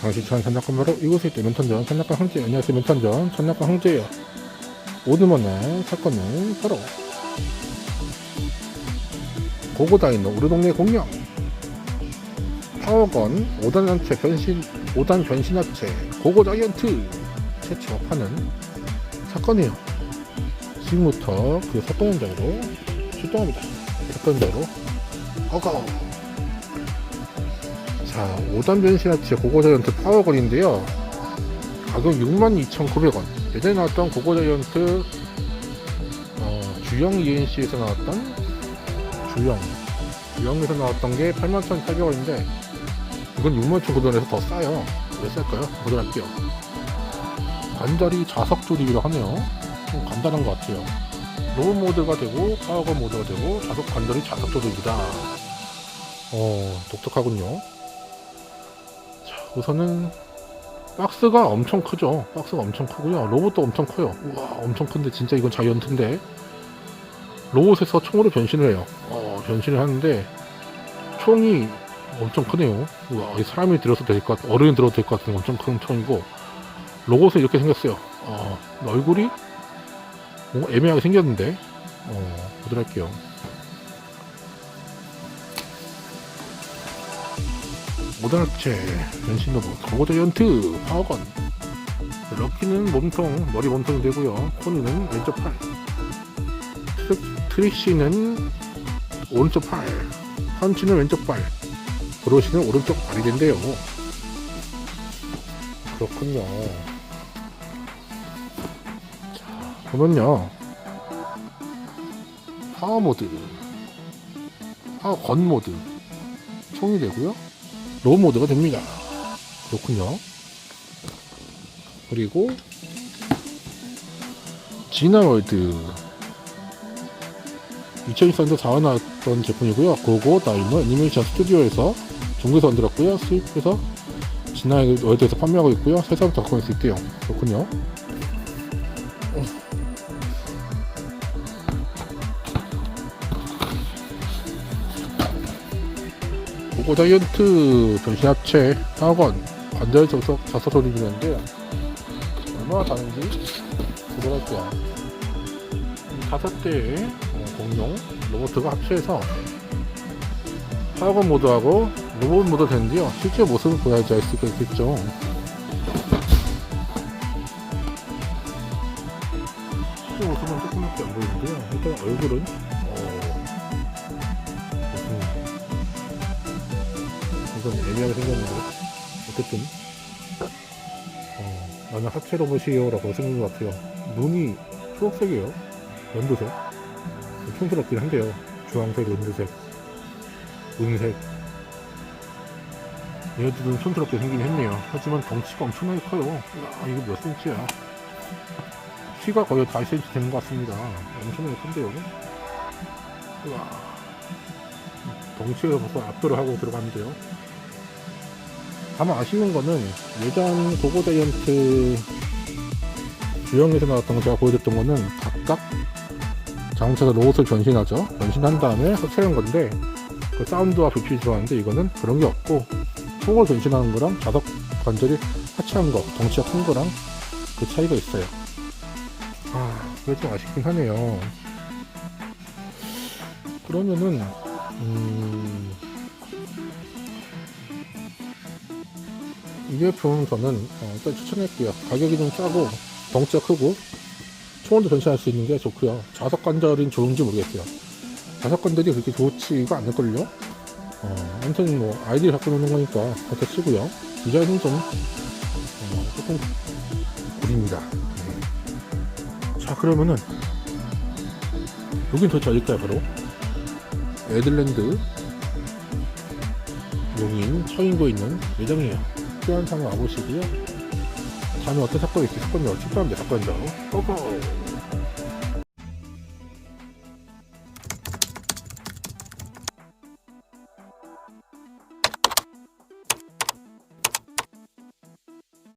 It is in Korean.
당시 전 전략관 바로 이곳에 있던 멘턴전 전략관 황제 안녕하세요 멘턴전. 전략관 황제예요. 오늘만의 사건은 바로 고고다이노 우리 동네 공룡. 파워건 5단 단체 변신 5단 변신 합체 고고자이언트 최초하는 사건이에요. 지금부터 그 사건 현장으로 출동합니다. 사건 현장으로? 고고 자 5단 변신합체 고고자이언트 파워건인데요. 가격 62,900원. 예전에 나왔던 고고자이언트 어, 주영 ENC에서 나왔던 주영. 주영에서 나왔던 게 81,800원인데 이건 61,900원에서 더 싸요. 왜 쌀까요? 보도록 할게요. 관절이 자석 조립이라 하네요. 좀 간단한 것 같아요. 로우 모드가 되고 파워건 모드가 되고 자석 관절이 자석 조립이다. 어 독특하군요. 자 우선은 박스가 엄청 크죠. 박스가 엄청 크고요. 로봇도 엄청 커요. 우와 엄청 큰데 진짜 이건 자이언트인데. 로봇에서 총으로 변신을 해요. 어 변신을 하는데 총이 엄청 크네요. 우와 이 사람이 들어도 될것 같, 어른이 들어도 될 것 같은 엄청 큰 총이고 로봇은 이렇게 생겼어요. 어 얼굴이 뭔가 애매하게 생겼는데 어 보도록 할게요 모던학체 변신 로봇 고고자이언트 파워건. 럭키는 몸통 머리 몸통이 되고요. 코니는 왼쪽 팔. 트릭, 트릭시는 오른쪽 팔. 펀치는 왼쪽 발 브로시는 오른쪽 발이 된대요. 그렇군요. 자 보면요. 파워 모드. 파워 건 모드. 총이 되고요 로우 모드가 됩니다. 그렇군요. 그리고 지나월드 2023년도 4화 나왔던 제품이고요. 고고 다이노 애니메이션 스튜디오에서 중국에서 만들었고요. 수입해서 지나월드에서 판매하고 있고요. 세사부터 갖고 있을 수 있대요. 그렇군요. 고고 다이언트 변신 합체 학원 관절 접속 자서 소리 주는데 얼마나 다른지 보도록 할게요. 이 다섯 대의 어, 공룡 로봇가 합체해서 학원 모드하고 로봇 모드 되는데요. 실제 모습을 보여야지 알 수가 있겠죠. 실제 모습은 조금밖에 안 보이는데요. 일단 얼굴은 이건 애매하게 생겼는데 어쨌든. 어, 나는 하체 로봇이에요라고 생긴 것 같아요. 눈이 초록색이에요. 연두색. 촌스럽긴 한데요. 주황색 연두색 은색. 얘들은 촌스럽게 생기긴 했네요. 하지만 덩치가 엄청나게 커요. 야 이거 몇 센치야? 키가 거의 4cm 되는 것 같습니다. 엄청나게 큰데요. 우와. 덩치에 벌써 압도를 하고 들어가는데요. 다만 아쉬운 거는 예전 고고다이언트 주영에서 나왔던 거 제가 보여줬던 거는 각각 자동차가 로봇을 변신하죠. 변신한 다음에 합체한 건데 그 사운드와 불필이 좋아하는데 이거는 그런 게 없고 총을 변신하는 거랑 자석 관절이 하체한 거, 덩치가 큰 거랑 그 차이가 있어요. 아, 그게 좀 아쉽긴 하네요. 그러면은 음, 이 제품 저는 어, 일단 추천할게요. 가격이 좀 싸고 덩치가 크고 초원도 변신할 수 있는 게 좋고요. 자석 관절은 좋은지 모르겠어요. 자석 관절이 그렇게 좋지가 않을걸요. 어, 아무튼 뭐 아이디를 갖고 노는 거니까 그렇게 치고요. 디자인은 좀 어, 조금 구립니다. 네. 자 그러면은 여긴 도대체 어딜까요 바로? 에들랜드 용인 서인구에 있는 매장이에요. 사람 와보시고요. 다음에 어떤 사건이 있을 건지 직관합니다 사건이죠. 고고!